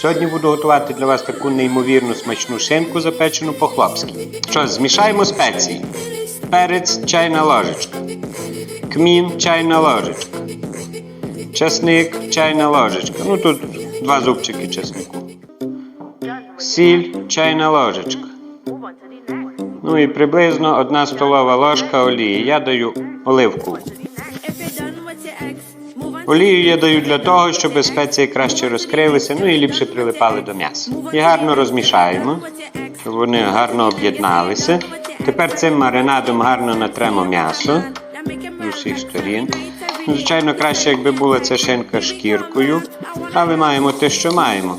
Сьогодні буду готувати для вас таку неймовірну смачну шинку, запечену по-хлопськи. Що, змішаємо спеції. Перець чайна ложечка. Кмін чайна ложечка. Часник чайна ложечка. Ну тут два зубчики чеснику. Сіль чайна ложечка. Ну і приблизно одна столова ложка олії. Я даю оливку. Олію я даю для того, щоб спеції краще розкрилися, ну і ліпше прилипали до м'яса. І гарно розмішаємо, щоб вони гарно об'єдналися. Тепер цим маринадом гарно натремо м'ясо з усіх сторін. Звичайно, краще, якби була ця шинка шкіркою, але маємо те, що маємо.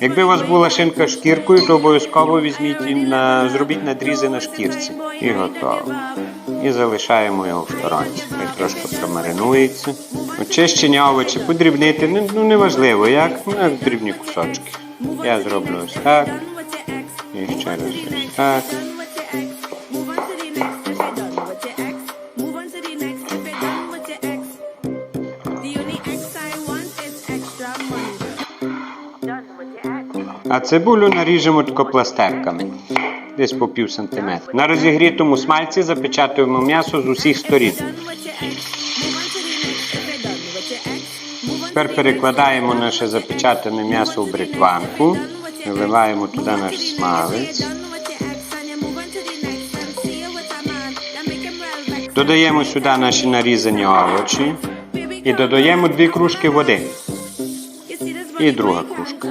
Якби у вас була шинка шкіркою, то обов'язково візьміть і на зробіть надрізи на шкірці. І готово. І залишаємо його в сторонці. Хай трошки промаринується. Очищення овочі подрібнити, ну, ну неважливо як, ну дрібні кусочки. Я зроблю ось так. І ще раз ось так. А цибулю наріжемо тако пластерками. Десь по пів сантиметра. На розігрітому смальці запечатуємо м'ясо з усіх сторін. Тепер перекладаємо наше запечатане м'ясо в бритванку. Виливаємо туди наш смалець. Додаємо сюди наші нарізані овочі. І додаємо дві кружки води. І друга кружка.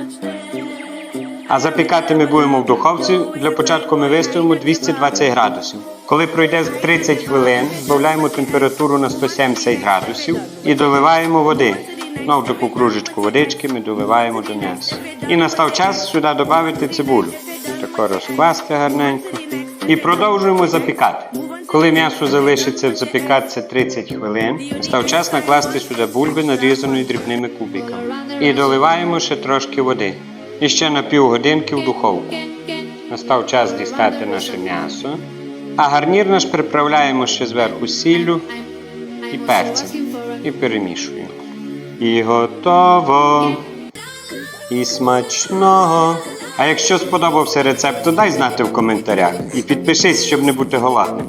А запікати ми будемо в духовці. Для початку ми виставимо 220 градусів. Коли пройде 30 хвилин, збавляємо температуру на 170 градусів і доливаємо води. Знову таку кружечку водички ми доливаємо до м'яса. І настав час сюди додати цибулю. Тако розкласти гарненько. І продовжуємо запікати. Коли м'ясо залишиться в запікатися 30 хвилин, став час накласти сюди бульби, нарізаної дрібними кубиками. І доливаємо ще трошки води. І ще на півгодинки в духовку. Настав час дістати наше м'ясо. А гарнір наш приправляємо ще зверху сіллю і перцем. І перемішуємо. І готово. І смачного. А якщо сподобався рецепт, то дай знати в коментарях. І підпишись, щоб не бути голодним.